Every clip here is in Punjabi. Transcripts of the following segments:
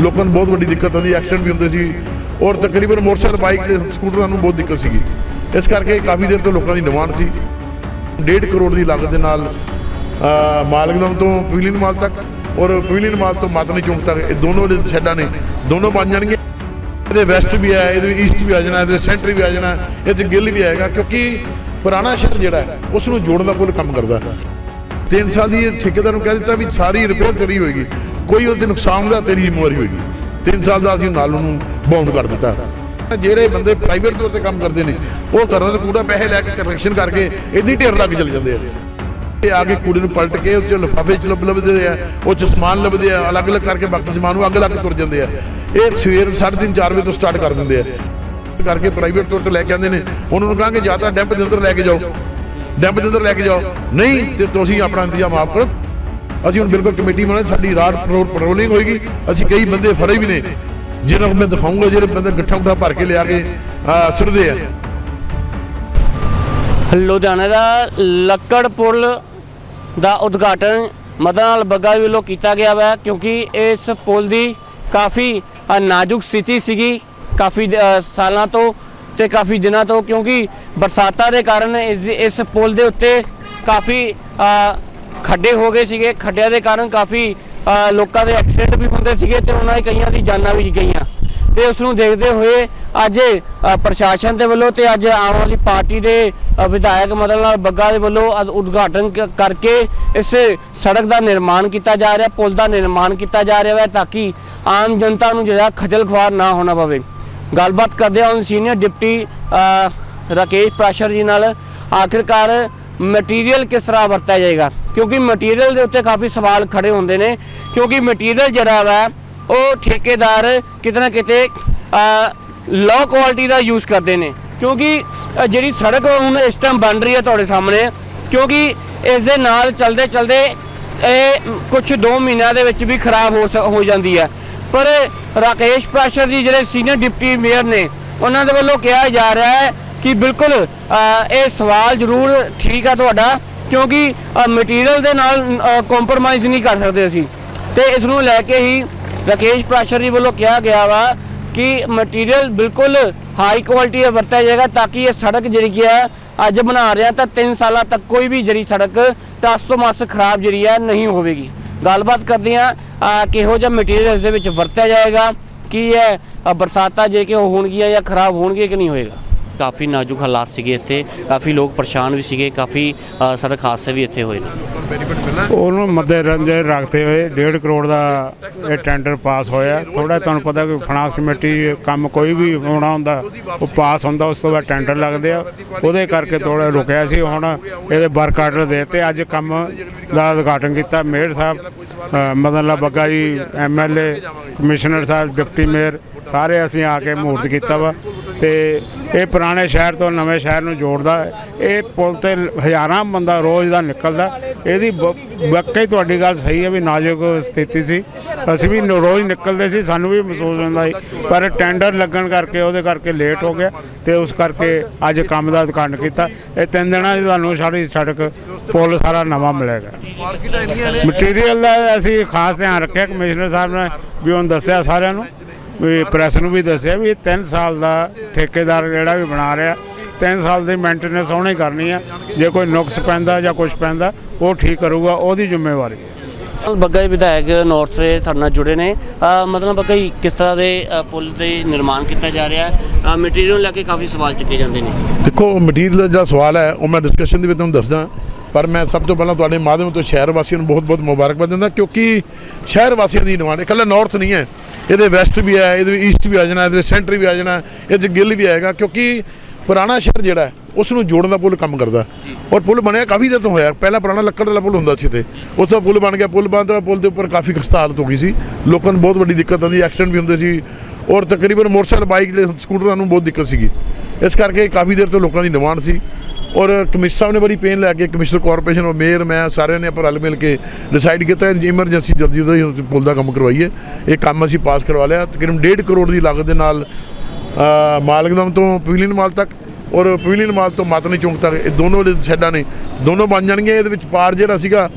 ਲੋਕਾਂ ਨੂੰ ਬਹੁਤ ਵੱਡੀ ਦਿੱਕਤ ਆਉਂਦੀ ਐਕਸੀਡੈਂਟ ਵੀ ਹੁੰਦੇ ਸੀ। ਔਰ ਤਕਰੀਬਨ ਮੋਟਰਸਾਈਕਲ ਬਾਈਕ ਤੇ ਸਕੂਟਰਾਂ ਨੂੰ ਬਹੁਤ ਦਿੱਕਤ ਸੀਗੀ। ਇਸ ਕਰਕੇ ਕਾਫੀ ਦੇਰ ਤੋਂ ਲੋਕਾਂ ਦੀ ਡਿਮਾਂਡ ਸੀ। 1.5 ਕਰੋੜ ਦੀ ਲਾਗਤ ਦੇ ਨਾਲ ਅ, ਮਾਲਕਦਮ ਤੋਂ ਪਵਿਲੀਅਨ ਮਾਲ ਤੱਕ ਔਰ ਪਵਿਲੀਅਨ ਮਾਲ ਤੋਂ ਮਾਤਨੀ ਚੌਂਕ ਤੱਕ ਇਹ ਦੋਨੋਂ ਜਿਹੜੇ ਸੈਡਾਂ ਨੇ। ਦੋਨੋਂ ਬਣ ਜਾਣਗੇ। ਇਹਦੇ ਵੈਸਟ ਵੀ ਹੈ ਇਹਦੇ ਈਸਟ ਵੀ ਆ ਜਾਣਾ ਇਹਦੇ ਸੈਂਟਰ ਵੀ ਆ ਜਾਣਾ ਇਹਦੇ 'ਚ ਗਿੱਲ ਵੀ ਆਏਗਾ ਕਿਉਂਕਿ ਪੁਰਾਣਾ ਸ਼ਹਿਰ ਜਿਹੜਾ ਉਸ ਨੂੰ ਜੋੜਨ ਦਾ ਕੋਈ ਕੰਮ ਕਰਦਾ। ਹੈ ਤਿੰਨ ਸਾਲ ਦੀ ਠੇਕੇਦਾਰ ਨੂੰ ਕਹਿ ਦਿੱਤਾ ਵੀ ਸਾਰੀ ਰਿਪੇਅਰ ਤੇਰੀ ਹੋਏਗੀ। ਕੋਈ ਉਹਦੇ ਨੁਕਸਾਨ ਦਾ ਤੇਰੀ ਜ਼ਿੰਮੇਵਾਰੀ ਹੋਏਗੀ। ਤਿੰਨ ਸਾਲ ਦਾ ਅਸੀਂ ਨਾਲ ਉਹਨੂੰ ਬਾਉਂਡ ਕਰ ਦਿੱਤਾ। ਜਿਹੜੇ ਬੰਦੇ ਪ੍ਰਾਈਵੇਟ ਤੌਰ ਤੇ ਕੰਮ ਕਰਦੇ ਨੇ, ਉਹ ਕਰਨ ਦੇ ਪੂਰਾ ਪੈਸੇ ਲੈ ਕੇ ਕਰੈਕਸ਼ਨ ਕਰਕੇ ਇਹਦੀ ਢੇਰ ਲੱਗ ਚਲੇ ਜਾਂਦੇ ਆ। ਇਹ ਆ ਕੇ ਕੁੜੀ ਨੂੰ ਪਲਟ ਕੇ ਉਹ ਚ ਲਿਫਾਫੇ ਚ ਲੱਭ ਲੱਭਦੇ ਆ, ਉਹ ਚ ਸਮਾਨ ਲੱਭਦੇ ਆ, ਅਲੱਗ-ਅਲੱਗ ਕਰਕੇ ਬਾਕੀ ਸਮਾਨ ਨੂੰ ਅੱਗ ਲਾ ਕੇ ਤੁਰ ਜਾਂਦੇ ਆ। ਇਹ ਸਵੇਰ 3:30 4 ਵਜੇ ਤੋਂ ਸਟਾਰਟ ਕਰ ਦਿੰਦੇ ਆ। ਕਰਕੇ ਪ੍ਰਾਈਵੇਟ ਤੌਰ ਤੇ ਲੈ ਕੇ ਆਉਂਦੇ ਨੇ, ਉਹਨਾਂ ਨੂੰ ਕਹਾਂਗੇ ਜਾਂ ਤਾਂ ਡੈਂਪ ਦੇ ਅੰਦਰ ਲੈ ਕੇ ਜਾਓ। ਡੈਂਪ ਦੇ ਅੰਦਰ ਲੈ ਕੇ ਜਾਓ। ਨਹੀਂ, ਤੇ ਤੁਸੀਂ ਆਪਣਾ ਇੰਤਜ਼ਾਮ ਆਪ ਕਰੋ। ਅਸੀਂ ਹੁਣ ਬਿਲਕੁਲ ਕਮੇਟੀ ਬਣਾ ਸਾਡੀ ਰਾਤ ਪੈਟਰੋਲਿੰਗ ਹੋਏਗੀ। ਅਸੀਂ ਕਈ ਬੰਦੇ ਫੜੇ ਵੀ ਨੇ ਜਿਹਨਾਂ ਨੂੰ ਮੈਂ ਦਿਖਾਉਂਗਾ ਜਿਹੜੇ ਬੰਦੇ ਗੱਠਾ ਗੁੱਠਾ ਭਰ ਕੇ ਲਿਆ ਕੇ ਅਹ, ਆ। ਲੁਧਿਆਣਾ ਦਾ ਲੱਕੜ ਪੁਲ ਦਾ ਉਦਘਾਟਨ ਮਦਨ ਲਾਲ ਬੱਗਾ ਵੱਲੋਂ ਕੀਤਾ ਗਿਆ ਵਾ ਕਿਉਂਕਿ ਇਸ ਪੁਲ ਦੀ ਕਾਫੀ ਨਾਜ਼ੁਕ ਸਥਿਤੀ ਸੀਗੀ ਕਾਫੀ ਸਾਲਾਂ ਤੋਂ ਤੇ ਕਾਫੀ ਦਿਨਾਂ ਤੋਂ ਕਿਉਂਕਿ ਬਰਸਾਤਾਂ ਦੇ ਕਾਰਨ ਇਸ ਇਸ ਪੁਲ ਦੇ ਉੱਤੇ ਕਾਫੀ ਖੱਡੇ ਹੋ ਗਏ ਸੀਗੇ। ਖੱਡਿਆਂ ਦੇ ਕਾਰਨ ਕਾਫੀ ਲੋਕਾਂ ਦੇ ਐਕਸੀਡੈਂਟ ਵੀ ਹੁੰਦੇ ਸੀਗੇ ਤੇ ਉਹਨਾਂ ਦੀ ਕਈਆਂ ਦੀ ਜਾਨਾਂ ਵੀ ਗਈਆਂ। ਤੇ ਉਸ ਨੂੰ ਦੇਖਦੇ ਹੋਏ ਅੱਜ ਪ੍ਰਸ਼ਾਸਨ ਦੇ ਵੱਲੋਂ ਤੇ ਅੱਜ ਆਮ ਆਦਮੀ ਪਾਰਟੀ ਦੇ ਵਿਧਾਇਕ ਮਦਨ ਲਾਲ ਬੱਗਾ ਦੇ ਵੱਲੋਂ ਅੱਜ ਉਦਘਾਟਨ ਕ- ਕਰਕੇ ਇਸ ਸੜਕ ਦਾ ਨਿਰਮਾਣ ਕੀਤਾ ਜਾ ਰਿਹਾ, ਪੁਲ ਦਾ ਨਿਰਮਾਣ ਕੀਤਾ ਜਾ ਰਿਹਾ ਹੈ ਤਾਂ ਕਿ ਆਮ ਜਨਤਾ ਨੂੰ ਜਿਹੜਾ ਖੱਜਲ ਖੁਆਰ ਨਾ ਹੋਣਾ ਪਵੇ। ਗੱਲਬਾਤ ਕਰਦੇ ਹਾਂ ਸੀਨੀਅਰ ਡਿਪਟੀ ਰਾਕੇਸ਼ ਪ੍ਰਾਸ਼ਰ ਜੀ ਨਾਲ। ਆਖਿਰਕਾਰ ਮਟੀਰੀਅਲ ਕਿਸ ਤਰ੍ਹਾਂ ਵਰਤਿਆ ਜਾਏਗਾ? ਕਿਉਂਕਿ ਮਟੀਰੀਅਲ ਦੇ ਉੱਤੇ ਕਾਫੀ ਸਵਾਲ ਖੜੇ ਹੁੰਦੇ ਨੇ, ਕਿਉਂਕਿ ਮਟੀਰੀਅਲ ਜਿਹੜਾ ਵਾ, ਉਹ ਠੇਕੇਦਾਰ ਕਿਤੇ ਨਾ ਕਿਤੇ ਲੋ ਕੁਆਲਿਟੀ ਦਾ ਯੂਜ਼ ਕਰਦੇ ਨੇ। ਕਿਉਂਕਿ ਜਿਹੜੀ ਸੜਕ ਹੁਣ ਇਸ ਟਾਈਮ ਬਣ ਰਹੀ ਹੈ ਤੁਹਾਡੇ ਸਾਹਮਣੇ, ਕਿਉਂਕਿ ਇਸ ਦੇ ਨਾਲ ਚਲਦੇ ਚਲਦੇ ਇਹ ਕੁਝ 2 ਮਹੀਨਿਆਂ ਦੇ ਵਿੱਚ ਵੀ ਖਰਾਬ ਹੋ ਸ- ਹੋ ਜਾਂਦੀ ਹੈ। ਪਰ ਰਾਕੇਸ਼ ਪ੍ਰਾਸ਼ਰ ਜੀ, ਜਿਹੜੇ ਸੀਨੀਅਰ ਡਿਪਟੀ ਮੇਅਰ ਨੇ, ਉਹਨਾਂ ਦੇ ਵੱਲੋਂ ਕਿਹਾ ਜਾ ਰਿਹਾ ਹੈ ਕਿ ਬਿਲਕੁਲ ਇਹ ਸਵਾਲ ਜ਼ਰੂਰ ਠੀਕ ਆ ਤੁਹਾਡਾ, ਕਿਉਂਕਿ ਮਟੀਰੀਅਲ ਦੇ ਨਾਲ ਕੰਪਰੋਮਾਈਜ਼ ਨਹੀਂ ਕਰ ਸਕਦੇ ਅਸੀਂ। ਤੇ ਇਸ ਨੂੰ ਲੈ ਕੇ ਹੀ ਰਾਕੇਸ਼ ਪ੍ਰਾਸ਼ਰ ਜੀ ਵੱਲੋਂ ਕਿਹਾ ਗਿਆ ਵਾ ਕਿ ਮਟੀਰੀਅਲ ਬਿਲਕੁਲ ਹਾਈ ਕੁਆਲਿਟੀ ਦਾ ਵਰਤਿਆ ਜਾਏਗਾ, ਤਾਂ ਕਿ ਇਹ ਸੜਕ ਜਿਹੜੀ ਹੈ ਅੱਜ ਬਣਾ ਰਿਹਾ ਤਾਂ 3 ਸਾਲਾਂ ਤੱਕ ਕੋਈ ਵੀ ਜਿਹੜੀ ਸੜਕ ਟਸ ਤੋਂ ਮਸ ਖਰਾਬ ਜਿਹੜੀ ਹੈ ਨਹੀਂ ਹੋਵੇਗੀ। ਗੱਲਬਾਤ ਕਰਦੇ ਹਾਂ ਕਿਹੋ ਜਿਹਾ ਮਟੀਰੀਅਲ ਇਸ ਦੇ ਵਿੱਚ ਵਰਤਿਆ ਜਾਏਗਾ, ਕੀ ਇਹ ਬਰਸਾਤਾਂ ਜੇ ਕਿ ਉਹ ਹੋਣਗੀਆਂ ਜਾਂ ਖਰਾਬ ਹੋਣਗੇ ਕਿ ਨਹੀਂ ਹੋਏਗਾ। ਕਾਫੀ ਨਾਜ਼ੁਕ ਹਾਲਾਤ ਸੀਗੇ ਇੱਥੇ। ਕਾਫੀ ਲੋਕ ਪਰੇਸ਼ਾਨ ਵੀ ਸੀਗੇ। ਕਾਫੀ ਸੜਕ ਹਾਦਸੇ ਵੀ ਇੱਥੇ ਹੋਏ ਨੇ। ਉਹਨੂੰ ਮੱਦੇ ਨਜ਼ਰ ਰੱਖਦੇ ਹੋਏ 1.5 ਕਰੋੜ ਦਾ ਇਹ ਟੈਂਡਰ ਪਾਸ ਹੋਇਆ। ਥੋੜਾ ਤੁਹਾਨੂੰ ਪਤਾ ਕਿ ਫਾਈਨਾਂਸ ਕਮੇਟੀ ਕੰਮ ਕੋਈ ਵੀ ਹੋਣਾ ਹੁੰਦਾ ਉਹ ਪਾਸ ਹੁੰਦਾ ਉਸ ਤੋਂ ਬਾਅਦ ਟੈਂਡਰ ਲੱਗਦੇ ਆ। ਉਹਦੇ ਕਰਕੇ ਥੋੜਾ ਰੁਕਿਆ ਸੀ। ਹੁਣ ਇਹਦੇ ਵਰਕ ਆਰਡਰ ਦੇ ਤੇ ਅੱਜ ਕੰਮ ਦਾ ਉਦਘਾਟਨ ਕੀਤਾ ਮੇਅਰ ਸਾਹਿਬ ਅ, ਮਦਨ ਲਾਲ ਬੱਗਾ ਜੀ ਐਮਐਲਏ ਕਮਿਸ਼ਨਰ ਸਾਹਿਬ ਡਿਪਟੀ ਮੇਅਰ ਸਾਰੇ ਅਸੀਂ ਆ ਕੇ ਮੂਰਤ ਕੀਤਾ ਵਾ। ਤੇ ਇਹ ਪੁਰਾਣੇ ਸ਼ਹਿਰ ਤੋਂ ਨਵੇਂ ਸ਼ਹਿਰ ਨੂੰ ਜੋੜਦਾ ਹੈ। ਇਹ ਪੁਲ ਤੇ ਹਜ਼ਾਰਾਂ ਬੰਦਾ ਰੋਜ਼ ਦਾ ਨਿਕਲਦਾ। ਇਹਦੀ ਵਾਕਈ ਤੁਹਾਡੀ ਗੱਲ ਸਹੀ ਹੈ ਵੀ ਨਾਜ਼ੁਕ ਸਥਿਤੀ ਸੀ। ਅਸੀਂ ਵੀ ਰੋਜ਼ ਨਿਕਲਦੇ ਸੀ ਸਾਨੂੰ ਵੀ ਮਹਿਸੂਸ ਹੁੰਦਾ ਸੀ। ਪਰ ਟੈਂਡਰ ਲੱਗਣ ਕਰਕੇ ਉਹਦੇ ਕਰਕੇ ਲੇਟ ਹੋ ਗਿਆ ਤੇ ਉਸ ਕਰਕੇ ਅੱਜ ਕੰਮ ਦਾ ਉਦਘਾਟਨ ਕੀਤਾ। ਇਹ ਤਿੰਨ ਦਿਨਾਂ 'ਚ ਤੁਹਾਨੂੰ ਸਾਰੀ ਸੜਕ ਪੁਲ ਸਾਰਾ ਨਵਾਂ ਮਿਲੇਗਾ। ਮਟੀਰੀਅਲ ਦਾ ਅਸੀਂ ਖਾਸ ਧਿਆਨ ਰੱਖਿਆ। ਕਮਿਸ਼ਨਰ ਸਾਹਿਬ ਨੇ ਵੀ ਉਹਨੂੰ ਦੱਸਿਆ ਸਾਰਿਆਂ ਨੂੰ। ਵੀ ਪ੍ਰੈਸ ਨੂੰ ਵੀ ਦੱਸਿਆ ਵੀ ਇਹ 3 ਸਾਲ ਦਾ ਠੇਕੇਦਾਰ ਜਿਹੜਾ ਵੀ ਬਣਾ ਰਿਹਾ 3 ਸਾਲ ਦੀ ਮੇਨਟੇਨੈਂਸ ਉਹਨੇ ਕਰਨੀ ਆ। ਜੇ ਕੋਈ ਨੁਕਸ ਪੈਂਦਾ ਜਾਂ ਕੁਝ ਪੈਂਦਾ ਉਹ ਠੀਕ ਕਰੂਗਾ ਉਹਦੀ ਜ਼ਿੰਮੇਵਾਰੀ ਹੈ। ਬੱਗਾ ਜੀ ਵਿਧਾਇਕ ਨਾਰਥ ਦੇ ਸਾਡੇ ਨਾਲ ਜੁੜੇ ਨੇ। ਮਤਲਬ ਬੱਗਾ ਜੀ ਕਿਸ ਤਰ੍ਹਾਂ ਦੇ ਪੁਲ ਦੇ ਨਿਰਮਾਣ ਕੀਤਾ ਜਾ ਰਿਹਾ ਹੈ? ਮਟੀਰੀਅਲ ਨੂੰ ਲੈ ਕੇ ਕਾਫੀ ਸਵਾਲ ਚੱਕੇ ਜਾਂਦੇ ਨੇ। ਦੇਖੋ ਮਟੀਰੀਅਲ ਦਾ ਜਿਹੜਾ ਸਵਾਲ ਹੈ ਉਹ ਮੈਂ ਡਿਸਕਸ਼ਨ ਦੇ ਵਿੱਚ ਤੁਹਾਨੂੰ ਦੱਸਦਾ ਪਰ ਮੈਂ ਸਭ ਤੋਂ ਪਹਿਲਾਂ ਤੁਹਾਡੇ ਮਾਧਿਅਮ ਤੋਂ ਸ਼ਹਿਰ ਵਾਸੀਆਂ ਨੂੰ ਬਹੁਤ-ਬਹੁਤ ਮੁਬਾਰਕਬਾਦ ਦਿੰਦਾ ਕਿਉਂਕਿ ਸ਼ਹਿਰ ਵਾਸੀਆਂ ਦੀ ਡਿਮਾਂਡ ਇਕੱਲਾ ਨਾਰਥ ਨਹੀਂ ਹੈ। ਇਹਦੇ ਵੈਸਟ ਵੀ ਹੈ ਇਹਦੇ ਈਸਟ ਵੀ ਆ ਜਾਣਾ ਇਹਦੇ ਸੈਂਟਰ ਵੀ ਆ ਜਾਣਾ ਇਹ 'ਚ ਗਿੱਲ ਵੀ ਆਏਗਾ ਕਿਉਂਕਿ ਪੁਰਾਣਾ ਸ਼ਹਿਰ ਜਿਹੜਾ ਹੈ ਉਸ ਨੂੰ ਜੋੜਨ ਦਾ ਪੁਲ ਕੰਮ ਕਰਦਾ। ਔਰ ਪੁਲ ਬਣਿਆ ਕਾਫੀ ਦਿਨ ਤੋਂ ਹੋਇਆ। ਪਹਿਲਾਂ ਪੁਰਾਣਾ ਲੱਕੜ ਵਾਲਾ ਪੁਲ ਹੁੰਦਾ ਸੀ ਤੇ ਉਸ ਦਾ ਪੁਲ ਬਣ ਗਿਆ। ਪੁਲ ਬੰਦ ਹੋਇਆ ਪੁਲ ਦੇ ਉੱਪਰ ਕਾਫੀ ਖਸਤਾ ਹਾਲਤ ਹੋ ਗਈ ਸੀ। ਲੋਕਾਂ ਨੂੰ ਬਹੁਤ ਵੱਡੀ ਦਿੱਕਤ ਆਉਂਦੀ ਐਕਸੀਡੈਂਟ ਵੀ ਹੁੰਦੇ ਸੀ। ਔਰ ਤਕਰੀਬਨ ਮੋਟਰਸਾਈਕਲ ਬਾਈਕ ਤੇ ਸਕੂਟਰਾਂ ਨੂੰ ਬਹੁਤ ਦਿੱਕਤ ਸੀਗੀ। ਇਸ ਕਰਕੇ ਕਾਫੀ ਦੇਰ ਤੋਂ ਲੋਕਾਂ ਦੀ ਡਿਮਾਂਡ ਸੀ। ਔਰ ਕਮਿਸ਼ਨਰ ਸਾਹਿਬ ਨੇ ਬੜੀ ਪੇਨ ਲੈ ਕੇ ਕਮਿਸ਼ਨਰ ਕਾਰਪੋਰੇਸ਼ਨ ਔਰ ਮੇਅਰ ਮੈਂ ਸਾਰਿਆਂ ਨੇ ਆਪਾਂ ਰਲ ਮਿਲ ਕੇ ਡਿਸਾਈਡ ਕੀਤਾ ਐਮਰਜੈਂਸੀ ਜਲਦੀ ਜਲਦੀ ਪੁਲ ਦਾ ਕੰਮ ਕਰਵਾਈਏ। ਇਹ ਕੰਮ ਅਸੀਂ ਪਾਸ ਕਰਵਾ ਲਿਆ। ਤਕਰੀਬਨ 1.5 ਕਰੋੜ ਦੀ ਲਾਗਤ ਦੇ ਨਾਲ ਅ, ਮਾਲਕਦਮ ਤੋਂ ਪਵਿਲੀਅਨ ਮਾਲ ਤੱਕ ਔਰ ਪਵਿਲੀਅਨ ਮਾਲ ਤੋਂ ਮਾਤਨੀ ਚੌਂਕ ਤੱਕ ਇਹ ਦੋਨੋਂ ਸਾਈਡਾਂ ਨੇ ਦੋਨੋਂ ਬਣ ਜਾਣਗੀਆਂ। ਇਹਦੇ ਵਿੱਚ ਪਾਰ ਜਿਹੜਾ ਸੀਗਾ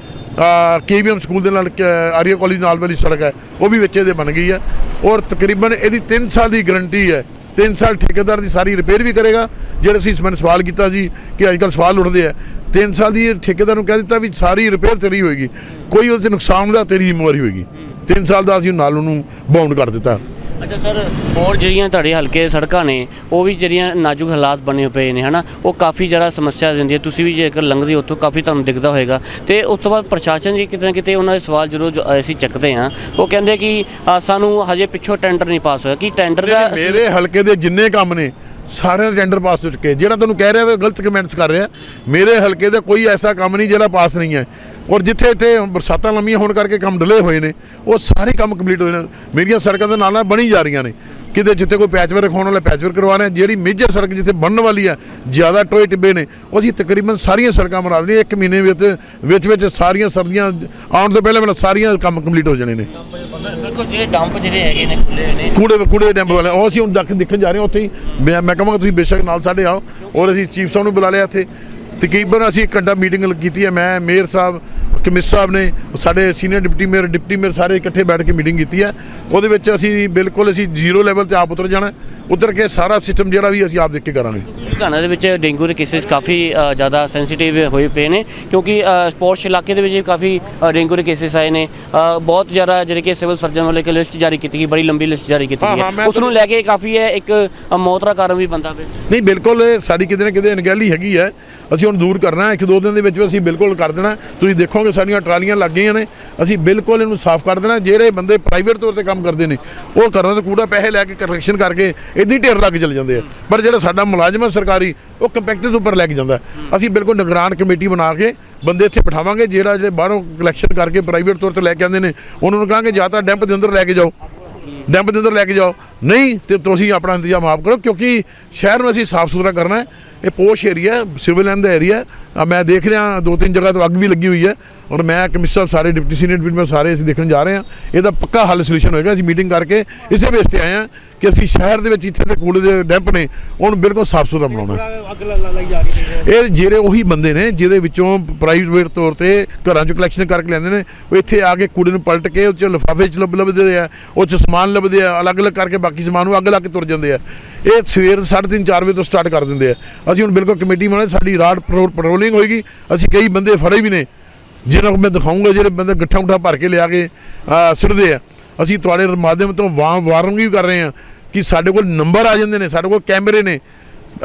ਕੇਵੀਐਮ ਸਕੂਲ ਦੇ ਨਾਲ ਕ- ਆਰੀਆ ਕਾਲਜ ਨਾਲ ਵਾਲੀ ਸੜਕ ਹੈ ਉਹ ਵੀ ਵਿੱਚ ਇਹਦੇ ਬਣ ਗਈ ਹੈ। ਔਰ ਤਕਰੀਬਨ ਇਹਦੀ 3 ਸਾਲ ਦੀ ਗਾਰੰਟੀ ਹੈ 3 ਸਾਲ ਠੇਕੇਦਾਰ ਦੀ ਸਾਰੀ ਰਿਪੇਅਰ ਵੀ ਕਰੇਗਾ ਜਿਹੜੇ ਅਸੀਂ ਮੈਨੂੰ ਸਵਾਲ ਕੀਤਾ ਜੀ ਕਿ ਅੱਜ ਕੱਲ੍ਹ ਸਵਾਲ ਉੱਠਦੇ ਆ 3 ਸਾਲ ਦੀ ਠੇਕੇਦਾਰ ਨੂੰ ਕਹਿ ਦਿੱਤਾ ਵੀ ਸਾਰੀ ਰਿਪੇਅਰ ਤੇਰੀ ਹੋਏਗੀ ਕੋਈ ਉਹਦੇ ਨੁਕਸਾਨ ਦਾ ਤੇਰੀ ਜ਼ਿੰਮੇਵਾਰੀ ਹੋਏਗੀ। 3 ਸਾਲ ਦਾ ਅਸੀਂ ਨਾਲ ਉਹਨੂੰ ਬਾਉਂਡ ਕਰ ਦਿੱਤਾ। ਅੱਛਾ ਸਰ, ਹੋਰ ਜਿਹੜੀਆਂ ਤੁਹਾਡੇ ਹਲਕੇ ਸੜਕਾਂ ਨੇ, ਉਹ ਵੀ ਜਿਹੜੀਆਂ ਨਾਜ਼ੁਕ ਹਾਲਾਤ ਬਣੇ ਪਏ ਨੇ, ਹਨਾ? ਉਹ ਕਾਫੀ ਜ਼ਿਆਦਾ ਸਮੱਸਿਆ ਦਿੰਦੀ ਹੈ। ਤੁਸੀਂ ਵੀ ਜੇਕਰ ਲੰਘਦੇ ਹੋ, ਉੱਥੋਂ ਕਾਫੀ ਤੁਹਾਨੂੰ ਦਿਖਦਾ ਹੋਏਗਾ। ਤੇ ਉਸ ਤੋਂ ਬਾਅਦ ਪ੍ਰਸ਼ਾਸਨ ਜੀ ਕਿਤੇ ਨਾ ਕਿਤੇ ਉਹਨਾਂ ਦੇ ਸਵਾਲ ਜਦੋਂ ਅਸੀਂ ਚੱਕਦੇ ਹਾਂ। ਉਹ ਕਹਿੰਦੇ ਕਿ ਸਾਨੂੰ ਹਜੇ ਪਿੱਛੋਂ ਟੈਂਡਰ ਨਹੀਂ ਪਾਸ ਹੋਇਆ। ਕਿ ਟੈਂਡਰ ਦਾ ਮੇਰੇ ਹਲਕੇ ਦੇ ਜਿੰਨੇ ਕੰਮ ਨੇ, ਸਾਰਿਆਂ ਦੇ ਟੈਂਡਰ ਪਾਸ ਹੋ ਚੁੱਕੇ ਜਿਹੜਾ ਤੁਹਾਨੂੰ ਕਹਿ ਰਿਹਾ ਗਲਤ ਕਮੈਂਟਸ ਕਰ ਰਿਹਾ। ਮੇਰੇ ਹਲਕੇ ਦਾ ਕੋਈ ਐਸਾ ਕੰਮ ਨਹੀਂ, ਜਿਹੜਾ ਪਾਸ ਨਹੀਂ ਹੈ। ਔਰ ਜਿੱਥੇ ਇੱਥੇ ਬਰਸਾਤਾਂ ਲੰਮੀਆਂ ਹੋਣ ਕਰਕੇ ਕੰਮ ਡਿਲੇ ਹੋਏ ਨੇ ਉਹ ਸਾਰੇ ਕੰਮ ਕੰਪਲੀਟ ਹੋਏ ਨੇ ਮੇਰੀਆਂ ਸੜਕਾਂ ਦੇ ਨਾਲ ਨਾਲ ਬਣੀ ਜਾ ਰਹੀਆਂ ਨੇ। ਕਿਤੇ ਜਿੱਥੇ ਕੋਈ ਪੈਚ ਵਰਕ ਹੋਣ ਵਾਲਾ ਪੈਚ ਵਰਕ ਕਰਵਾ ਰਹੇ। ਜਿਹੜੀ ਮੇਜਰ ਸੜਕ ਜਿੱਥੇ ਬਣਨ ਵਾਲੀ ਆ ਜ਼ਿਆਦਾ ਟੋਏ ਟਿੱਬੇ ਨੇ ਉਹ ਅਸੀਂ ਤਕਰੀਬਨ ਸਾਰੀਆਂ ਸੜਕਾਂ ਬਣਾ ਲਈਆਂ ਇੱਕ ਮਹੀਨੇ ਵਿੱਚ ਵਿੱਚ ਵਿੱਚ ਸਾਰੀਆਂ ਸਰਦੀਆਂ ਆਉਣ ਤੋਂ ਪਹਿਲਾਂ ਪਹਿਲਾਂ ਸਾਰੀਆਂ ਕੰਮ ਕੰਪਲੀਟ ਹੋ ਜਾਣੇ ਨੇ। ਬਿਲਕੁਲ ਜਿਹੜੇ ਡੰਪ ਜਿਹੜੇ ਹੈਗੇ ਨੇ ਖੁੱਲੇ ਨੇ। ਕੂੜੇ ਕੂੜੇ ਦੇ ਡੈਂਪ ਵਾਲੇ ਉਹ ਅਸੀਂ ਹੁਣ ਦੇਖ ਦੇਖਣ ਜਾ ਰਹੇ ਹਾਂ ਉੱਥੇ ਹੀ। ਮੈਂ ਕਹਾਂਗਾ ਤੁਸੀਂ ਬੇਸ਼ੱਕ ਨਾਲ ਸਾਡੇ ਆਓ ਔਰ ਅਸੀਂ ਚੀਫ ਸਾਹਿਬ ਨੂੰ ਬੁਲਾ ਲਿਆ ਇੱਥੇ। ਤਕਰੀਬਨ ਅਸੀਂ ਇੱਕ ਘੰਟਾ ਮੀਟਿੰਗ ਕੀਤੀ ਹੈ ਮੈਂ ਮੇਅਰ ਸਾਹਿਬ ਕਮਿਸ਼ਨਰ ਸਾਹਿਬ ਨੇ ਸਾਡੇ senior deputy mayor deputy mayor ਸਾਰੇ ਇਕੱਠੇ ਬੈਠ ਕੇ ਮੀਟਿੰਗ ਕੀਤੀ ਹੈ। ਉਹਦੇ ਵਿੱਚ ਅਸੀਂ ਬਿਲਕੁਲ ਅਸੀਂ ਜ਼ੀਰੋ ਲੈਵਲ ਤੇ ਆਪ ਉਤਰ ਜਾਣਾ ਉਤਰ ਕੇ ਸਾਰਾ ਸਿਸਟਮ ਜਿਹੜਾ ਵੀ ਅਸੀਂ ਆਪ ਦੇਖ ਕੇ ਕਰਾਂਗੇ। ਲੁਧਿਆਣਾ ਦੇ ਵਿੱਚ ਡੇਂਗੂ ਦੇ ਕੇਸਿਸ ਕਾਫੀ ਜ਼ਿਆਦਾ ਸੈਂਸਿਟਿਵ ਹੋਏ ਪਏ ਨੇ ਕਿਉਂਕਿ ਸਪੋਰਟਸ ਇਲਾਕੇ ਦੇ ਵਿੱਚ ਕਾਫੀ ਡੇਂਗੂ ਦੇ ਕੇਸਿਸ ਆਏ ਨੇ। ਬਹੁਤ ਜ਼ਿਆਦਾ ਜਿਹੜੇ ਕਿ ਸਿਵਲ ਸਰਜਨ ਵੱਲੋਂ ਇੱਕ ਲਿਸਟ ਜਾਰੀ ਕੀਤੀ ਗਈ ਬੜੀ ਲੰਬੀ ਲਿਸਟ ਜਾਰੀ ਕੀਤੀ ਗਈ ਉਸ ਨੂੰ ਲੈ ਕੇ ਕਾਫੀ ਹੈ ਇੱਕ ਮੌਤ ਦਾ ਕਾਰਨ ਵੀ ਬੰਦਾ ਪਿਆ। ਨਹੀਂ ਬਿਲਕੁਲ ਸਾਡੀ ਕਿਤੇ ਨਾ ਕਿਤੇ ਅਣਗਹਿਲੀ ਹੈਗੀ ਹੈ। ਅਸੀਂ ਹੁਣ ਦੂਰ ਕਰਨਾ ਇੱਕ ਦੋ ਦਿਨ ਦੇ ਵਿੱਚ ਅਸੀਂ ਬਿਲਕੁਲ ਕਰ ਦੇਣਾ ਤੁਸੀਂ ਦੇਖੋਗੇ ਸਾਡੀਆਂ ਟਰਾਲੀਆਂ ਲੱਗ ਗਈਆਂ ਨੇ। ਅਸੀਂ ਬਿਲਕੁਲ ਇਹਨੂੰ ਸਾਫ਼ ਕਰ ਦੇਣਾ ਜਿਹੜੇ ਬੰਦੇ ਪ੍ਰਾਈਵੇਟ ਤੌਰ ਤੇ ਕੰਮ ਕਰਦੇ ਨੇ, ਉਹ ਕਰਨ ਤੋਂ ਕੂੜਾ ਪੈਸੇ ਲੈ ਕੇ ਕਰੈਕਸ਼ਨ ਕਰਕੇ ਇਦਾਂ ਢੇਰ ਲੱਗ ਚਲੇ ਜਾਂਦੇ ਆ। ਪਰ ਜਿਹੜਾ ਸਾਡਾ ਮੁਲਾਜ਼ਮ ਹੈ ਸਰਕਾਰੀ, ਉਹ ਕੰਪੈਕਟ ਦੇ ਉੱਪਰ ਲੈ ਕੇ ਜਾਂਦਾ ਅਸੀਂ ਬਿਲਕੁਲ ਨਿਗਰਾਨ ਕਮੇਟੀ ਬਣਾ ਕੇ ਬੰਦੇ ਇੱਥੇ ਬਿਠਾਵਾਂਗੇ। ਜਿਹੜਾ ਜਿਹੜੇ ਬਾਹਰੋਂ ਕਲੈਕਸ਼ਨ ਕਰਕੇ ਪ੍ਰਾਈਵੇਟ ਤੌਰ ਤੇ ਲੈ ਕੇ ਆਉਂਦੇ ਨੇ, ਉਹਨਾਂ ਨੂੰ ਕਹਾਂਗੇ, ਜਾਂ ਤਾਂ ਡੈਂਪ ਦੇ ਅੰਦਰ ਲੈ ਕੇ ਜਾਓ। ਡੈਂਪ ਦੇ ਅੰਦਰ ਲੈ ਕੇ ਜਾਓ। ਨਹੀਂ, ਤੇ ਤੁਸੀਂ ਆਪਣਾ ਇੰਤਜ਼ਾਮ ਆਪ ਕਰੋ, ਕਿਉਂਕਿ ਸ਼ਹਿਰ ਨੂੰ ਅਸੀਂ ਸਾਫ਼ ਸੁਥਰਾ ਕਰਨਾ ਹੈ। ਇਹ ਪੋਸ਼ ਏਰੀਆ ਸਿਵਲ ਲਾਈਨ ਦਾ ਏਰੀਆ ਮੈਂ ਦੇਖ ਰਿਹਾ, ਦੋ ਤਿੰਨ ਜਗ੍ਹਾ ਤੋਂ ਅੱਗ ਵੀ ਲੱਗੀ ਹੋਈ ਹੈ। ਔਰ ਮੈਂ ਕਮਿਸ਼ਨਰ ਸਾਹਿਬ ਸਾਰੇ ਡਿਪਟੀ ਸੀਨੀਅਰ ਡਿਪਟੀ ਮੈਂ ਸਾਰੇ ਅਸੀਂ ਦੇਖਣ ਜਾ ਰਹੇ ਹਾਂ। ਇਹਦਾ ਪੱਕਾ ਹੱਲ ਸੋਲੂਸ਼ਨ ਹੋਏਗਾ। ਅਸੀਂ ਮੀਟਿੰਗ ਕਰਕੇ ਇਸੇ ਬੇਸ ਤੇ ਆਏ ਹਾਂ ਕਿ ਅਸੀਂ ਸ਼ਹਿਰ ਦੇ ਵਿੱਚ ਇੱਥੇ ਤੇ ਕੂੜੇ ਦੇ ਡੈਂਪ ਨੇ ਉਹਨੂੰ ਬਿਲਕੁਲ ਸਾਫ਼ ਸੁਥਰਾ ਬਣਾਉਣਾ। ਇਹ ਜਿਹੜੇ ਉਹੀ ਬੰਦੇ ਨੇ ਜਿਹਦੇ ਵਿੱਚੋਂ ਪ੍ਰਾਈਵੇਟ ਤੌਰ ਤੇ ਘਰਾਂ ਚੋਂ ਕਲੈਕਸ਼ਨ ਕਰਕੇ ਲੈਂਦੇ ਨੇ ਉਹ ਇੱਥੇ ਆ ਕੇ ਕੂੜੇ ਨੂੰ ਪਲਟ ਕੇ ਉਹ ਚ ਲਿਫਾਫੇ ਚ ਲੱਭ ਲੱਭਦੇ ਆ ਉਹ ਚ ਸਮਾਨ ਲੱਭਦੇ ਆ ਅਲੱਗ-ਅਲੱਗ ਕਰਕੇ ਬਾਕੀ ਸਮਾਨ ਨੂੰ ਅੱਗ ਲਾ ਕੇ ਤੁਰ ਜਾਂਦੇ ਆ। ਇਹ ਸਵੇਰ 3:30 4 ਵਜੇ ਤੋਂ ਸਟਾਰਟ ਕਰ ਦਿੰਦੇ ਆ। ਅਸੀਂ ਹੁਣ ਬਿਲਕੁਲ ਕਮੇਟੀ ਬਣਾ ਸਾਡੀ ਰਾਤ ਪੈਟਰੋ- ਪੈਟਰੋਲਿੰਗ ਹੋਏਗੀ। ਅਸੀਂ ਕਈ ਬੰਦੇ ਫੜੇ ਵੀ ਨੇ। ਜਿਹਨਾਂ ਨੂੰ ਮੈਂ ਦਿਖਾਉਂਗਾ ਜਿਹੜੇ ਬੰਦੇ ਗੱਠਾ ਗੁੱਠਾ ਭਰ ਕੇ ਲਿਆ ਕੇ ਸਿੱਟਦੇ ਆ। ਅਸੀਂ ਤੁਹਾਡੇ ਮਾਧਿਅਮ ਤੋਂ ਵਾ ਵਾਰਨਿੰਗ ਵੀ ਕਰ ਰਹੇ ਹਾਂ ਕਿ ਸਾਡੇ ਕੋਲ ਨੰਬਰ ਆ ਜਾਂਦੇ ਨੇ ਸਾਡੇ ਕੋਲ ਕੈਮਰੇ ਨੇ।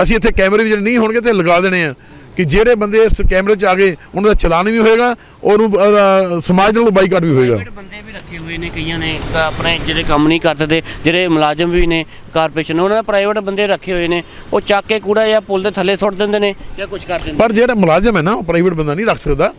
ਅਸੀਂ ਇੱਥੇ ਕੈਮਰੇ ਵੀ ਜਿਹੜੇ ਨਹੀਂ ਹੋਣਗੇ ਤੇ ਲਗਾ ਦੇਣੇ ਆ ਕਿ ਜਿਹੜੇ ਬੰਦੇ ਇਸ ਕੈਮਰੇ 'ਚ ਆ ਗਏ ਉਹਨਾਂ ਦਾ ਚਲਾਨ ਵੀ ਹੋਏਗਾ ਉਹਨੂੰ ਅਹ, ਸਮਾਜ ਨਾਲ ਬਾਈਕਾਟ ਵੀ ਹੋਏਗਾ। ਬੰਦੇ ਵੀ ਰੱਖੇ ਹੋਏ ਨੇ ਕਈਆਂ ਨੇ ਆਪਣੇ ਜਿਹੜੇ ਕੰਮ ਨਹੀਂ ਕਰਦੇ ਜਿਹੜੇ ਮੁਲਾਜ਼ਮ ਵੀ ਨੇ ਕਾਰਪੋਰੇਸ਼ਨ ਉਹਨਾਂ ਨੇ ਪ੍ਰਾਈਵੇਟ ਬੰਦੇ ਰੱਖੇ ਹੋਏ ਨੇ। ਉਹ ਚੱਕ ਕੇ ਕੂੜਾ ਜਾਂ ਪੁਲ ਦੇ ਥੱਲੇ ਸੁੱਟ ਦਿੰਦੇ ਨੇ ਜਾਂ ਕੁਝ ਕਰ ਦਿੰਦੇ ਪਰ ਜਿਹੜਾ ਮੁਲਾਜ਼ਮ ਹੈ ਨਾ ਉਹ ਪ੍ਰਾਈਵੇਟ ਬੰਦਾ ਨਹੀਂ ਰੱਖ ਸਕਦਾ।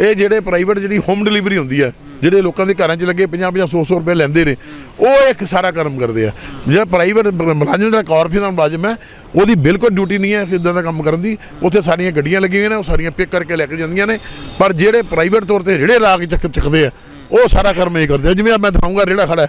ਇਹ ਜਿਹੜੇ ਪ੍ਰਾਈਵੇਟ ਜਿਹੜੀ ਹੋਮ ਡਿਲੀਵਰੀ ਹੁੰਦੀ ਹੈ ਜਿਹੜੇ ਲੋਕਾਂ ਦੇ ਘਰਾਂ 'ਚ ਲੱਗੇ 50 50 100 100 ਰੁਪਏ ਲੈਂਦੇ ਨੇ, ਉਹ ਇੱਕ ਸਾਰਾ ਕਰਮ ਕਰਦੇ ਆ। ਜਿਹੜਾ ਪ੍ਰਾਈਵੇਟ ਮੁਲਾਜ਼ਮ ਜਿਹੜਾ ਕਾਰਪੋਰੇਸ਼ਨ ਦਾ ਮੁਲਾਜ਼ਮ ਹੈ, ਉਹਦੀ ਬਿਲਕੁਲ ਡਿਊਟੀ ਨਹੀਂ ਹੈ ਇਦਾਂ ਦਾ ਕੰਮ ਕਰਨ ਦੀ। ਉੱਥੇ ਸਾਰੀਆਂ ਗੱਡੀਆਂ ਲੱਗੀਆਂ ਨੇ, ਉਹ ਸਾਰੀਆਂ ਪਿਕ ਕਰਕੇ ਲੈ ਕੇ ਜਾਂਦੀਆਂ ਨੇ। ਪਰ ਜਿਹੜੇ ਪ੍ਰਾਈਵੇਟ ਤੌਰ ਤੇ ਰੇੜੇ ਲਾ ਕੇ ਚੱਕ, ਚੱਕਦੇ ਆ, ਉਹ ਸਾਰਾ ਕਰਮ ਇਹ ਕਰਦੇ ਆ। ਜਿਵੇਂ ਮੈਂ ਦਿਖਾਊਂਗਾ ਰੇੜਾ ਖੜਾ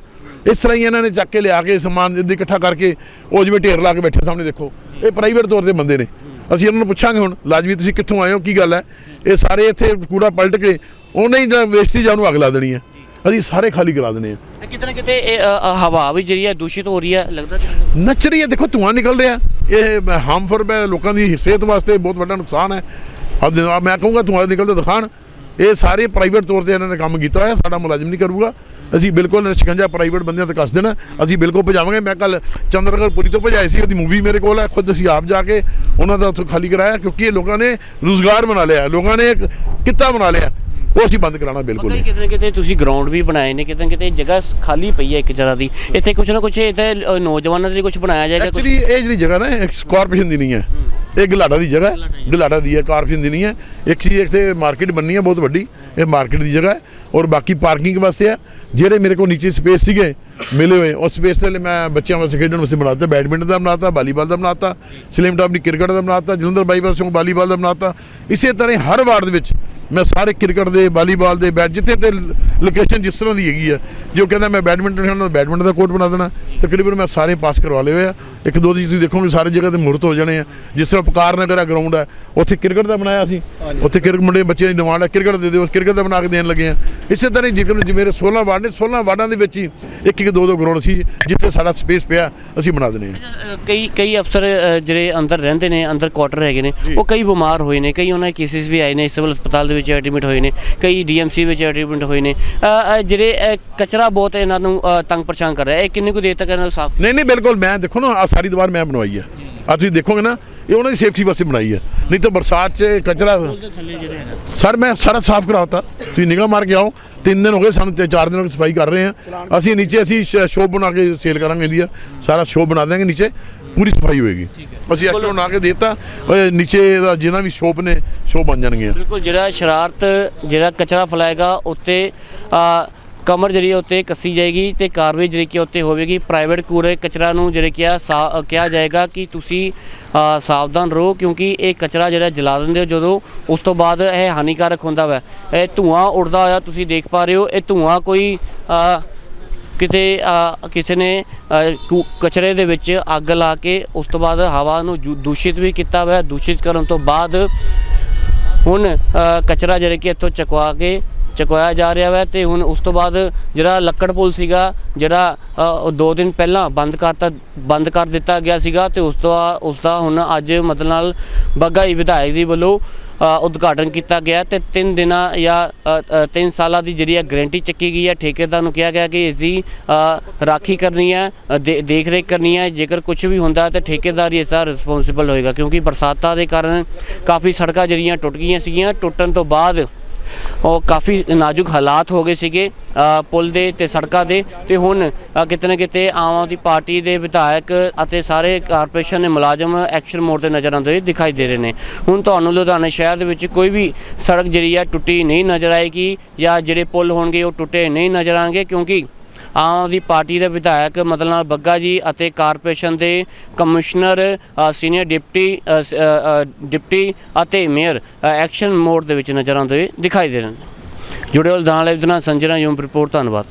ਇਸ ਤਰ੍ਹਾਂ ਹੀ ਇਹਨਾਂ ਨੇ ਚੱਕ ਕੇ ਲਿਆ ਕੇ ਸਮਾਨ ਜਿੱਦੀ ਇਕੱਠਾ ਕਰਕੇ, ਉਹ ਜਿਵੇਂ ਢੇਰ ਲਾ ਕੇ ਬੈਠੇ ਸਾਹਮਣੇ ਦੇਖੋ। ਇਹ ਪ੍ਰਾਈਵੇਟ ਤੌਰ ਤੇ ਬੰਦੇ ਨੇ। ਅਸੀਂ ਇਹਨਾਂ ਨੂੰ ਪੁੱਛਾਂਗੇ ਹੁਣ ਲਾਜ਼ਮੀ ਤੁਸੀਂ ਕਿੱਥੋਂ ਆਏ ਹੋ ਕੀ ਗੱਲ ਹੈ? ਇਹ ਸਾਰੇ ਇੱਥੇ ਕੂੜਾ ਪਲਟ ਕੇ ਉਹਨੇ ਹੀ ਜਾਂ ਵੇਸਟੀ ਜਾਂ ਨੂੰ ਅੱਗ ਲਾ ਦੇਣੀ ਹੈ। ਅਸੀਂ ਸਾਰੇ ਖਾਲੀ ਕਰਾ ਦੇਣੇ ਆ ਤੇ ਕਿਤੇ ਨਾ ਕਿਤੇ ਇਹ ਹਵਾ ਵੀ ਜਿਹੜੀ ਹੈ ਦੂਸ਼ਿਤ ਹੋ ਰਹੀ ਹੈ ਲੱਗਦਾ ਨੱਚ ਰਹੀ ਹੈ ਦੇਖੋ ਧੂਆਂ ਨਿਕਲ ਰਿਹਾ। ਇਹ ਹਾਰਮਫੁਲ ਹੈ ਲੋਕਾਂ ਦੀ ਸਿਹਤ ਵਾਸਤੇ ਬਹੁਤ ਵੱਡਾ ਨੁਕਸਾਨ ਹੈ। ਮੈਂ ਕਹੂੰਗਾ ਧੂਆਂ ਨਿਕਲਦਾ ਦਿਖਾਣ। ਇਹ ਸਾਰੇ ਪ੍ਰਾਈਵੇਟ ਤੌਰ ਤੇ ਇਹਨਾਂ ਨੇ ਕੰਮ ਕੀਤਾ ਹੋਇਆ ਸਾਡਾ ਮੁਲਾਜ਼ਮ ਨਹੀਂ ਕਰੂਗਾ। ਅਸੀਂ ਬਿਲਕੁਲ ਸ਼ਿਕੰਜਾ ਪ੍ਰਾਈਵੇਟ ਬੰਦਿਆਂ ਤੇ ਕੱਸ ਦੇਣਾ ਅਸੀਂ ਬਿਲਕੁਲ ਭਜਾਵਾਂਗੇ। ਮੈਂ ਕੱਲ ਚੰਦਰਗੜ੍ਹਪੁਰੀ ਤੋਂ ਭਜਾਈ ਸੀ। ਉਹਦੀ ਮੂਵੀ ਮੇਰੇ ਕੋਲ ਹੈ। ਖੁਦ ਅਸੀਂ ਆਪ ਜਾ ਕੇ ਉਹਨਾਂ ਦਾ ਉੱਥੋਂ ਖਾਲੀ ਕਰਾਇਆ ਕਿਉਂਕਿ ਇਹ ਲੋਕਾਂ ਨੇ ਰੋਜ਼ਗਾਰ ਬਣਾ ਲਿਆ। ਲੋਕਾਂ ਨੇ ਕਿੱਤਾ ਬਣਾ ਲਿਆ। ਉਹ ਅਸੀਂ ਬੰਦ ਕਰਾਉਣਾ ਬਿਲਕੁਲ ਨਹੀਂ। ਕਿਤੇ ਕਿਤੇ ਤੁਸੀਂ ਗਰਾਊਂਡ ਵੀ ਬਣਾਏ ਨੇ। ਕਿਤੇ ਕਿਤੇ ਜਗ੍ਹਾ ਖਾਲੀ ਪਈ ਹੈ ਇੱਕ ਜਗ੍ਹਾ ਦੀ। ਇੱਥੇ ਕੁਝ ਨਾ ਕੁਝ ਇੱਥੇ ਨੌਜਵਾਨਾਂ ਦੇ ਲਈ ਕੁਝ ਬਣਾਇਆ ਜਾਏਗਾ ਕੁਛ- ਐਕਚੁਅਲੀ ਇਹ ਜਿਹੜੀ ਜਗ੍ਹਾ ਨਾ ਕਾਰਪੋਰੇਸ਼ਨ ਦੀ ਨਹੀਂ ਹੈ। ਇਹ ਗਲਾਡਾ ਦੀ ਜਗ੍ਹਾ ਹੈ। ਗਲਾਡਾ ਦੀ ਹੈ ਕਾਰਪੋਰੇਸ਼ਨ ਦੀ ਨਹੀਂ ਹੈ। ਇੱਕ ਚੀਜ਼ ਇੱਥੇ ਮਾਰਕੀਟ ਬੰਨੀ ਹੈ ਬਹੁਤ ਵੱਡੀ। ਇਹ ਮਾਰਕੀਟ ਦੀ ਜਗ੍ਹਾ ਹੈ। ਔਰ ਬਾਕੀ ਪਾਰਕਿੰਗ ਵਾਸਤੇ ਹੈ। ਜਿਹੜੇ ਮੇਰੇ ਕੋਲ ਨੀਚੇ ਸਪੇਸ ਸੀਗੇ ਮਿਲੇ ਹੋਏ। ਉਸ ਦੇ ਲਈ ਮੈਂ ਬੱਚਿਆਂ ਵਾਸਤੇ ਖੇਡਣ ਵਾਸਤੇ ਬਣਾਤਾ ਬੈਡਮਿੰਟਨ ਦਾ ਬਣਾਤਾ ਵਾਲੀਬਾਲ ਦਾ ਬਣਾਤਾ ਸਲਿਮ ਟਾਪ ਦੀ ਕ੍ਰਿਕਟ ਦਾ ਬਣਾਤਾ ਜਲੰਧਰ ਬਾਈਪਾਸ ਤੋਂ ਵਾਲੀਬਾਲ ਦਾ ਬਣਾਤਾ। ਇਸੇ ਤਰ੍ਹਾਂ ਹਰ ਵਾਰਡ ਦੇ ਵਿੱਚ ਮੈਂ ਸਾਰੇ ਕ੍ਰਿਕਟ ਦੇ ਵਾਲੀਬਾਲ ਦੇ ਬੈਟ ਜਿੱਥੇ ਤੇ ਲੋਕੇਸ਼ਨ ਜਿਸ ਤਰ੍ਹਾਂ ਦੀ ਹੈਗੀ ਆ ਜੋ ਕਹਿੰਦਾ ਮੈਂ ਬੈਡਮਿੰਟਨ ਖੇਡਣਾ ਬੈਡਮਿੰਟਨ ਦਾ ਕੋਰਟ ਬਣਾ ਦੇਣਾ ਤਕਰੀਬਨ ਮੈਂ ਸਾਰੇ ਪਾਸ ਕਰਵਾ ਲਏ ਹੋਏ ਆ। ਇੱਕ ਦੋ ਦੀ ਤੁਸੀਂ ਦੇਖੋਗੇ ਸਾਰੇ ਜਗ੍ਹਾ ਤੇ ਮੁਹੂਰਤ ਹੋ ਜਾਣੇ ਆ। ਜਿਸ ਤਰ੍ਹਾਂ ਪਕਾਰ ਨਗਰ ਆ ਗਰਾਊਂਡ ਹੈ ਉੱਥੇ ਕ੍ਰਿਕਟ ਦਾ ਬਣਾਇਆ ਸੀ। ਉੱਥੇ ਕ੍ਰਿਕਟ ਮੁੰਡੇ ਬੱਚਿਆਂ ਦੀ ਡਿਮਾਂਡ ਹੈ ਕ੍ਰਿਕਟ ਦੇ ਦਿਓ ਕ੍ਰਿਕਟ ਦਾ ਬਣਾ ਕੇ ਦੇਣ ਲੱਗੇ ਆ। ਇਸੇ ਤਰ੍ਹਾਂ ਜਿਵੇਂ ਮੇਰੇ 16 ਵਾਰਡ ਨੇ 16 ਵਾਰਡਾਂ ਦੇ ਵਿੱਚ ਹੀ ਇੱਕ ਇੱਕ ਦੋ ਦੋ ਗਰਾਊਂਡ ਸੀ ਜਿੱਥੇ ਸਾਡਾ ਸਪੇਸ ਪਿਆ ਅਸੀਂ ਬਣਾ ਆ ਅ, ਕਈ ਕਈ ਅਫਸਰ ਜਿਹੜੇ ਅੰਦਰ ਰਹਿੰਦੇ ਨੇ ਅੰਦਰ ਕੁਆਟਰ ਹੈਗੇ ਨੇ ਉਹ ਕਈ ਬਿਮਾਰ ਹੋਏ ਨੇ ਕਈ ਉਹਨਾਂ ਦੇ ਕੇਸਿਸ ਵੀ ਆਏ ਨੇ ਸਿਵਲ ਹਸਪਤਾਲ ਦੇ ਵਿੱਚ ਐਡਮਿਟ ਹੋਏ ਨੇ ਕਈ ਡੀਐਮਸੀ ਵਿੱਚ ਐਡਮਿਟ ਹੋਏ ਨੇ। ਜਿਹੜੇ ਕਚਰਾ ਬਹੁਤ ਇਹਨਾਂ ਨੂੰ ਤੰਗ ਪਰੇਸ਼ਾਨ ਕਰ ਰਿਹਾ ਇਹ ਕਿੰਨੀ ਕੁ ਦੇਰ ਤੱਕ ਇਹਨਾਂ ਨੂੰ ਸਾਫ਼ ਨਹੀਂ ਨਹੀਂ ਬਿਲਕੁਲ ਮੈਂ ਦੇਖੋ ਨਾ ਆ ਸਾਰੀ ਦੀਵਾਰ ਮੈਂ ਬਣਵਾਈ ਹੈ ਆ ਤੁਸੀਂ ਦੇਖੋਗੇ ਨਾ ਇਹ ਉਹਨਾਂ ਦੀ ਸੇਫਟੀ ਵਾਸਤੇ ਬਣਾਈ ਹੈ। ਨਹੀਂ ਤਾਂ ਬਰਸਾਤ 'ਚ ਕਚਰਾ ਸਰ ਮੈਂ ਸਾਰਾ ਸਾਫ਼ ਕਰਾਤਾ। ਤੁਸੀਂ ਨਿਗਾਹ ਮਾਰ ਕੇ ਆਓ। ਤਿੰਨ ਦਿਨ ਹੋ ਗਏ ਸਾਨੂੰ ਤੇ ਚਾਰ ਦਿਨ ਹੋ ਗਏ ਸਫ਼ਾਈ ਕਰ ਰਹੇ ਹਾਂ। ਅਸੀਂ ਨੀਚੇ ਅਸੀਂ ਸ਼ੋਪ ਬਣਾ ਕੇ ਸੇਲ ਕਰਾਂਗੇ ਇੰਡੀਆ ਸਾਰਾ ਸ਼ੋਪ ਬਣਾ ਦੇਵਾਂਗੇ ਨੀਚੇ। ਪੂਰੀ ਸਫ਼ਾਈ ਹੋਏਗੀ। ਅਸੀਂ ਐਸਟੋ ਬਣਾ ਕੇ ਦੇਤਾ। ਨੀਚੇ ਦਾ ਜਿੰਨਾ ਵੀ ਸ਼ੋਪ ਨੇ ਸ਼ੋਪ ਬਣ ਜਾਣਗੀਆਂ ਬਿਲਕੁਲ ਜਿਹੜਾ ਸ਼ਰਾਰਤ ਜਿਹੜਾ ਕਚਰਾ ਫੈਲਾਏਗਾ ਉੱਤੇ ਕਮਰ ਜਿਹੜੀ ਹੈ ਉੱਤੇ ਕੱਸੀ ਜਾਏਗੀ ਤੇ ਕਾਰਵਾਈ ਜਿਹੜੀ ਕਿ ਉੱਤੇ ਹੋਵੇਗੀ। ਪ੍ਰਾਈਵੇਟ ਕੂੜੇ ਕਚਰਾ ਨੂੰ ਜਿਹੜੇ ਕਿ ਆ ਸਾ- ਕਿਹਾ ਜਾਏਗਾ ਕਿ ਤੁਸੀਂ ਸਾਵਧਾਨ ਰਹੋ ਕਿਉਂਕਿ ਇਹ ਕਚਰਾ ਜਿਹੜਾ ਜਲਾ ਦਿੰਦੇ ਹੋ ਜਦੋਂ, ਉਸ ਤੋਂ ਬਾਅਦ ਇਹ ਹਾਨੀਕਾਰਕ ਹੁੰਦਾ ਵਾ। ਇਹ ਧੂਆਂ ਉੱਡਦਾ ਹੋਇਆ ਤੁਸੀਂ ਦੇਖ ਪਾ ਰਹੇ ਹੋ। ਇਹ ਧੂਆਂ ਕੋਈ ਕਿਤੇ ਕਿਸੇ ਨੇ ਕੂ- ਕਚਰੇ ਦੇ ਵਿੱਚ ਅੱਗ ਲਾ ਕੇ ਉਸ ਤੋਂ ਬਾਅਦ ਹਵਾ ਨੂੰ ਜੂ- ਦੂਸ਼ਿਤ ਵੀ ਕੀਤਾ ਹੋਇਆ ਦੂਸ਼ਿਤ ਕਰਨ ਤੋਂ ਬਾਅਦ ਹੁਣ ਕਚਰਾ ਜਿਹੜੇ ਕਿ ਇੱਥੋਂ ਚਕਵਾ ਕੇ ਚੁਕਵਾਇਆ ਜਾ ਰਿਹਾ ਹੈ ਤੇ ਹੁਣ ਉਸ ਤੋਂ ਬਾਅਦ ਜਿਹੜਾ ਲੱਕੜ ਪੁਲ ਸੀਗਾ, ਜਿਹੜਾ ਉਹ ਦੋ ਦਿਨ ਪਹਿਲਾਂ ਬੰਦ ਕਰਤਾ, ਬੰਦ ਕਰ ਦਿੱਤਾ ਗਿਆ ਸੀਗਾ ਤੇ ਉਸ ਤੋਂ ਆ- ਉਸ ਦਾ ਹੁਣ ਅੱਜ ਮਤਲਬ ਨਾਲ ਬੱਗਾ ਵਿਧਾਇਕ ਦੀ ਵੱਲੋਂ ਉਦਘਾਟਨ ਕੀਤਾ ਗਿਆ ਤੇ 3 ਦਿਨਾਂ ਜਾਂ 3 ਸਾਲਾਂ ਦੀ ਜਿਹੜੀ ਹੈ ਗਾਰੰਟੀ ਚੱਕੀ ਗਈ ਹੈ, ਠੇਕੇਦਾਰ ਨੂੰ ਕਿਹਾ ਗਿਆ ਕਿ ਇਸ ਦੀ ਰਾਖੀ ਕਰਨੀ ਹੈ ਦੇ- ਦੇਖ ਰੇਖ ਕਰਨੀ ਹੈ, ਜੇਕਰ ਕੁਝ ਵੀ ਹੁੰਦਾ ਤਾਂ ਠੇਕੇਦਾਰ ਹੀ ਇਸ ਦਾ ਰਿਸਪੌਂਸਿਬਲ ਹੋਏਗਾ ਕਿਉਂਕਿ ਬਰਸਾਤਾਂ ਦੇ ਕਾਰਨ ਕਾਫੀ ਸੜਕਾਂ ਜਿਹੜੀਆਂ ਟੁੱਟ ਗਈਆਂ ਸੀਗੀਆਂ, ਟੁੱਟਣ ਤੋਂ ਬਾਅਦ ਉਹ ਕਾਫੀ ਨਾਜ਼ੁਕ ਹਾਲਾਤ ਹੋ ਗਏ ਸੀਗੇ ਪੁਲ ਦੇ ਤੇ ਸੜਕਾਂ ਦੇ ਤੇ ਹੁਣ ਕਿਤੇ ਨਾ ਕਿਤੇ ਆਮ ਆਦਮੀ ਪਾਰਟੀ ਦੇ ਵਿਧਾਇਕ ਅਤੇ ਸਾਰੇ ਕਾਰਪੋਰੇਸ਼ਨ ਦੇ ਮੁਲਾਜ਼ਮ ਐਕਸ਼ਨ ਮੋਡ ਤੇ ਨਜ਼ਰ ਆਉਂਦੇ ਹੋਏ ਦਿਖਾਈ ਦੇ ਰਹੇ ਨੇ। ਹੁਣ ਤੁਹਾਨੂੰ ਲੁਧਿਆਣਾ ਸ਼ਹਿਰ ਦੇ ਵਿੱਚ ਕੋਈ ਵੀ ਸੜਕ ਜਿਹੜੀ ਆ, ਟੁੱਟੀ ਨਹੀਂ ਨਜ਼ਰ ਆਏਗੀ ਜਾਂ ਜਿਹੜੇ ਪੁਲ ਹੋਣਗੇ ਉਹ ਟੁੱਟੇ ਨਹੀਂ ਨਜ਼ਰ ਆਣਗੇ ਕਿਉਂਕਿ ਆਮ ਆਦਮੀ ਪਾਰਟੀ ਦੇ ਵਿਧਾਇਕ ਮਤਲਬ ਬੱਗਾ ਜੀ ਅਤੇ ਕਾਰਪੋਰੇਸ਼ਨ ਦੇ ਕਮਿਸ਼ਨਰ ਸੀਨੀਅਰ ਡਿਪਟੀ ਡਿਪਟੀ ਅਤੇ ਮੇਅਰ ਐਕਸ਼ਨ ਮੋਡ ਦੇ ਵਿੱਚ ਨਜ਼ਰ ਆਉਂਦੇ ਹੋਏ ਦਿਖਾਈ ਦੇ ਰਹੇ ਨੇ। ਜੁੜੇ ਹੋਏ ਲੁਧਿਆਣਾ ਲਾਈਵ ਦੇ ਸੰਜਨਾ ਯੂਮ ਰਿਪੋਰਟ, ਧੰਨਵਾਦ।